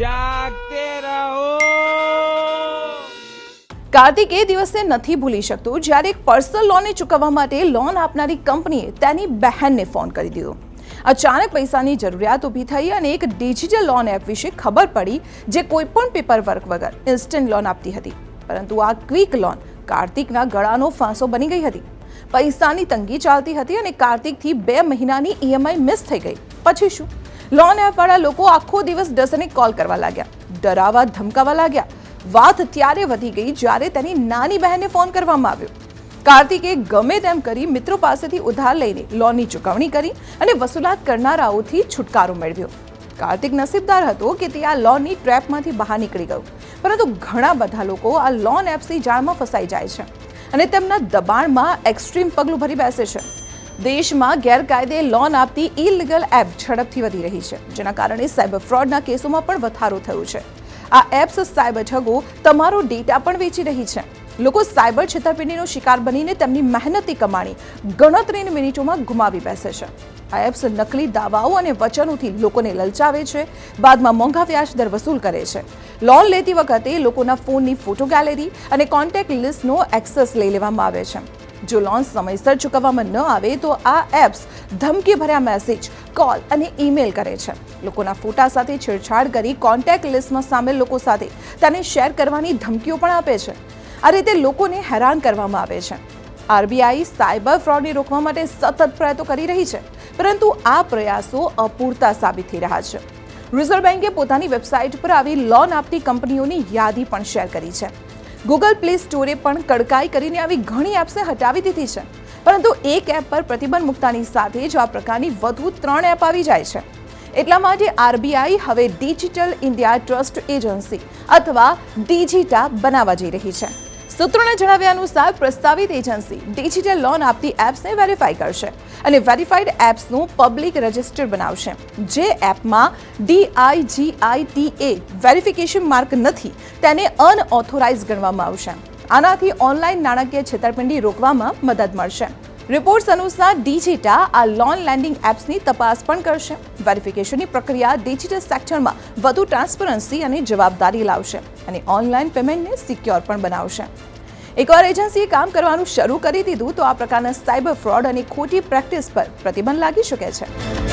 જાગતે રહો. કાર્તિક એ દિવસે નથી ભૂલી શકતો. જ્યારે એક પર્સનલ લોનને ચૂકવવા માટે લોન આપનારી કંપનીએ તેની બહેનને ફોન કરી દીધો. અચાનક પૈસાની જરૂરિયાત ઊભી થઈ અને એક ડિજિટલ લોન એપ વિશે ખબર પડી, જે કોઈપણ પેપર વર્ક વગર ઇન્સ્ટન્ટ લોન આપતી હતી. પરંતુ આ ક્વિક લોન કાર્તિકના ગળાનો ફાંસો બની ગઈ હતી. પૈસાની તંગી ચાલતી હતી અને કાર્તિકથી બે મહિનાની ઈએમઆઈ મિસ થઈ ગઈ. પછી શું? લોન એપવાળા લોકો આખો દિવસ ડસને કોલ કરવા લાગ્યા. ડરાવા ધમકાવા લાગ્યા. વાત ત્યારે વધી ગઈ જ્યારે તેની નાની બહેનને ફોન કરવામાં આવ્યો. કાર્તિકે ગમે તેમ કરી મિત્રો પાસેથી ઉધાર લઈને લોનની ચૂકવણી કરી અને વસૂલાત કરનારાઓથી છુટકારો મેળવ્યો. કાર્તિક નસીબદાર હતો કે તે આ લોનની ટ્રેપમાંથી બહાર નીકળી ગયો. પરંતુ ઘણા બધા લોકો આ લોન એપ્સની જાળમાં ફસાઈ જાય છે અને તેમના દબાણમાં એક્સ્ટ્રીમ પગલું ભરી બેસે છે. દેશમાં ગેરકાયદે લોન આપતી ઇલીગલ એપ ઝડપથી વધી રહી છે, જેના કારણે સાયબર ફ્રોડના કેસોમાં પણ વધારો થયો છે. આ એપ્સ સાયબર ઠગો તમારો ડેટા પણ વેચી રહી છે. લોકો સાયબર છેતરપિંડીનો શિકાર બનીને તેમની મહેનતી કમાણી ગણતરીની મિનિટોમાં ગુમાવી બેસે છે. આ એપ્સ નકલી દાવાઓ અને વચનોથી લોકોને લલચાવે છે, બાદમાં મોંઘા વ્યાજ દર વસૂલ કરે છે. લોન લેતી વખતે લોકોના ફોનની ફોટો ગેલેરી અને કોન્ટેક્ટ લિસ્ટનો એક્સેસ લઈ લેવામાં આવે છે. જો લોન સમયસર ચૂકવવામાં ન આવે તો આ એપ્સ ધમકી ભર્યા મેસેજ કોલ અને ઈમેલ કરે છે. લોકોના ફોટા સાથે છેડછાડ કરી કોન્ટેક્ટ લિસ્ટમાં સામેલ લોકો સાથે તેને શેર કરવાની ધમકીઓ પણ આપે છે. આ રીતે લોકોને હેરાન કરવામાં આવે છે. આરબીઆઈ સાયબર ફ્રોડને રોકવા માટે સતત પ્રયત્નો કરી રહી છે, પરંતુ આ પ્રયાસો અપૂરતા સાબિત થઈ રહ્યા છે. રિઝર્વ બેન્કે પોતાની વેબસાઇટ પર આવી લોન આપતી કંપનીઓની યાદી પણ શેર કરી છે. ગૂગલ પ્લે સ્ટોરે પણ કડકાઈ કરીને આવી ઘણી એપ્સને હટાવી દીધી છે. પરંતુ એક એપ પર પ્રતિબંધ મૂકતાની સાથે જ આ પ્રકારની વધુ ત્રણ એપ આવી જાય છે. એટલા માટે આરબીઆઈ હવે ડિજિટલ ઇન્ડિયા ટ્રસ્ટ એજન્સી અથવા ડિજિટા બનાવવા જઈ રહી છે. સૂત્રોના જણાવ્યા અનુસાર પ્રસ્તાવિત એજન્સી ડિજિટલ લોન આપતી એપ્સને વેરીફાઈ કરશે. અને વેરીફાઈડ એપ્સનું પબ્લિક રજિસ્ટર બનાવશે. જે એપમાં ડીઆઈજીઆઈટીએ વેરિફિકેશન માર્ક નથી, તેને અનઓથોરાઇઝ ગણવામાં આવશે. આનાથી ઓનલાઈન નાણાકીય છેતરપિંડી રોકવામાં મદદ મળશે. રિપોર્ટ્સ અનુસાર ડિજિટા આ લોન લેન્ડિંગ એપ્સની તપાસ પણ કરશે. વેરિફિકેશનની પ્રક્રિયા ડિજિટલ સેક્ટરમાં વધુ ટ્રાન્સપરન્સી અને જવાબદારી લાવશે અને ઓનલાઈન પેમેન્ટને સિક્યોર પણ બનાવશે. એકવાર એજન્સીએ કામ કરવાનું શરૂ કરી દીધું તો આ પ્રકારના સાયબર ફ્રોડ અને ખોટી પ્રેક્ટિસ પર પ્રતિબંધ લાગી શકે છે.